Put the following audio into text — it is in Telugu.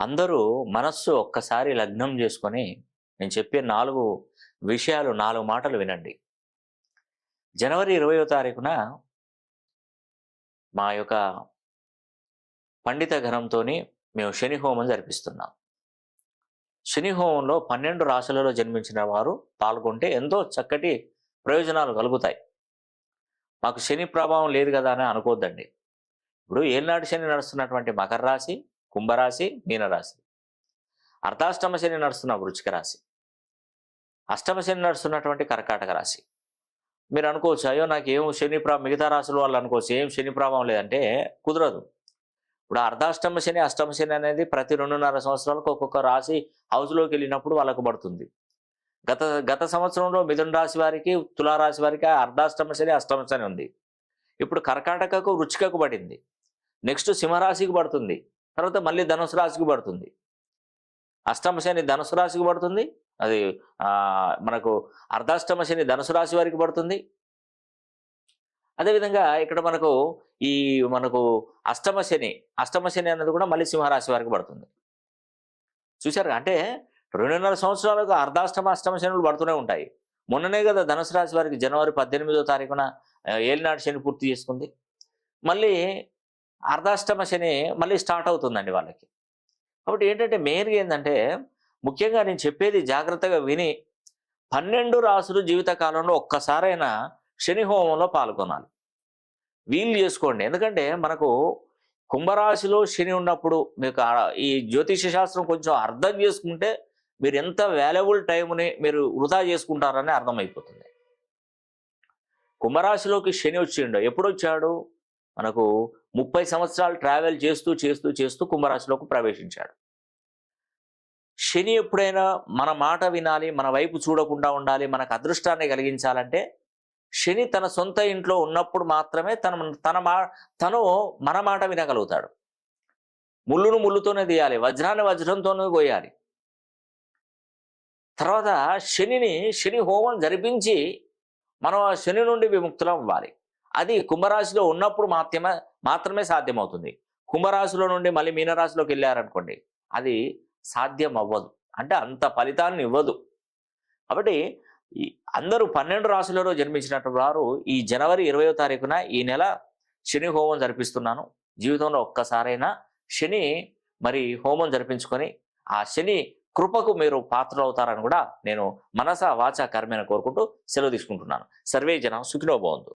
అందరూ మనస్సు ఒక్కసారి లగ్నం చేసుకొని నేను చెప్పే నాలుగు విషయాలు నాలుగు మాటలు వినండి. జనవరి ఇరవయో తారీఖున మా యొక్క పండిత ఘనంతో మేము శని హోమం జరిపిస్తున్నాం. శని హోమంలో పన్నెండు రాశులలో జన్మించిన వారు పాల్గొంటే ఎంతో చక్కటి ప్రయోజనాలు కలుగుతాయి. మాకు శని ప్రభావం లేదు కదా అని అనుకోవద్దండి ఇప్పుడు ఏనాడు శని నడుస్తున్నటువంటి మకర రాశి కుంభరాశి మీనరాశి. అర్ధాష్టమ శని నడుస్తున్న వృచ్చిక రాశి. అష్టమ శని నడుస్తున్నటువంటి కర్కాటక రాశి. మీరు అనుకోవచ్చు అయ్యో నాకు ఏం శని ప్రా మిగతా రాశుల వాళ్ళు అనుకోవచ్చు ఏం శని ప్రభావం లేదంటే కుదరదు. ఇప్పుడు అర్ధాష్టమ శని అష్టమ శని అనేది ప్రతి రెండున్నర సంవత్సరాలకు ఒక్కొక్క రాశి హౌస్లోకి వెళ్ళినప్పుడు వాళ్ళకు పడుతుంది. గత గత సంవత్సరంలో మిథున రాశి వారికి తులారాశి వారికి అర్ధాష్టమ శని అష్టమ శని ఉంది. ఇప్పుడు కర్కాటకకు రుచికకు పడింది. నెక్స్ట్ సింహరాశికి పడుతుంది. తర్వాత మళ్ళీ ధనుసు రాశికి పడుతుంది. అష్టమ శని ధనుసు రాశికి పడుతుంది. అది మనకు అర్ధాష్టమ శని ధనుసు రాశి వారికి పడుతుంది. అదేవిధంగా ఇక్కడ మనకు ఈ మనకు అష్టమ శని అష్టమ శని అనేది కూడా మళ్ళీ సింహరాశి వారికి పడుతుంది. చూశారు అంటే రెండున్నర సంవత్సరాలకు అర్ధాష్టమ అష్టమ శనులు పడుతూనే ఉంటాయి. మొన్ననే కదా ధనుసు రాశి వారికి జనవరి పద్దెనిమిదో తారీఖున ఏలినాటి శని పూర్తి చేసుకుంది. మళ్ళీ అర్ధాష్టమ శని మళ్ళీ స్టార్ట్ అవుతుందండి వాళ్ళకి. కాబట్టి ఏంటంటే మెయిన్గా ఏంటంటే ముఖ్యంగా నేను చెప్పేది జాగ్రత్తగా విని పన్నెండు రాసులు జీవితకాలంలో ఒక్కసారైనా శని హోమంలో పాల్గొనాలి. వీలు చేసుకోండి. ఎందుకంటే మనకు కుంభరాశిలో శని ఉన్నప్పుడు మీకు ఈ జ్యోతిష శాస్త్రం కొంచెం అర్థం చేసుకుంటే మీరు ఎంత వాల్యుబుల్ టైంని మీరు వృధా చేసుకుంటారని అర్థమైపోతుంది. కుంభరాశిలోకి శని వచ్చిండు ఎప్పుడు వచ్చాడు మనకు ముప్పై సంవత్సరాలు ట్రావెల్ చేస్తూ చేస్తూ చేస్తూ కుంభరాశిలోకి ప్రవేశించాడు. శని ఎప్పుడైనా మన మాట వినాలి మన వైపు చూడకుండా ఉండాలి మనకు అదృష్టాన్ని కలిగించాలంటే శని తన సొంత ఇంట్లో ఉన్నప్పుడు మాత్రమే తన తన మా తను మన మాట వినగలుగుతాడు. ముళ్ళును ముళ్ళుతోనే తీయాలి వజ్రాన్ని వజ్రంతోనే కోయాలి తర్వాత శనిని శని హోమం జరిపించి మనం ఆ శని నుండి విముక్తులం అవ్వాలి. అది కుంభరాశిలో ఉన్నప్పుడు మాత్రమే మాత్రమే సాధ్యమవుతుంది. కుంభరాశిలో నుండి మళ్ళీ మీనరాశిలోకి వెళ్ళారనుకోండి అది సాధ్యం అవ్వదు అంటే అంత ఫలితాన్ని ఇవ్వదు. కాబట్టి ఈ అందరూ పన్నెండు రాశులలో జన్మించినటువంటి వారు ఈ జనవరి ఇరవయో తారీఖున ఈ నెల శని హోమం జరిపిస్తున్నాను. జీవితంలో ఒక్కసారైనా శని మరి హోమం జరిపించుకొని ఆ శని కృపకు మీరు పాత్రలు అవుతారని కూడా నేను మనస వాచ కర్మేన కోరుకుంటూ సెలవు తీసుకుంటున్నాను. సర్వే జనం సుఖినో బాగుంది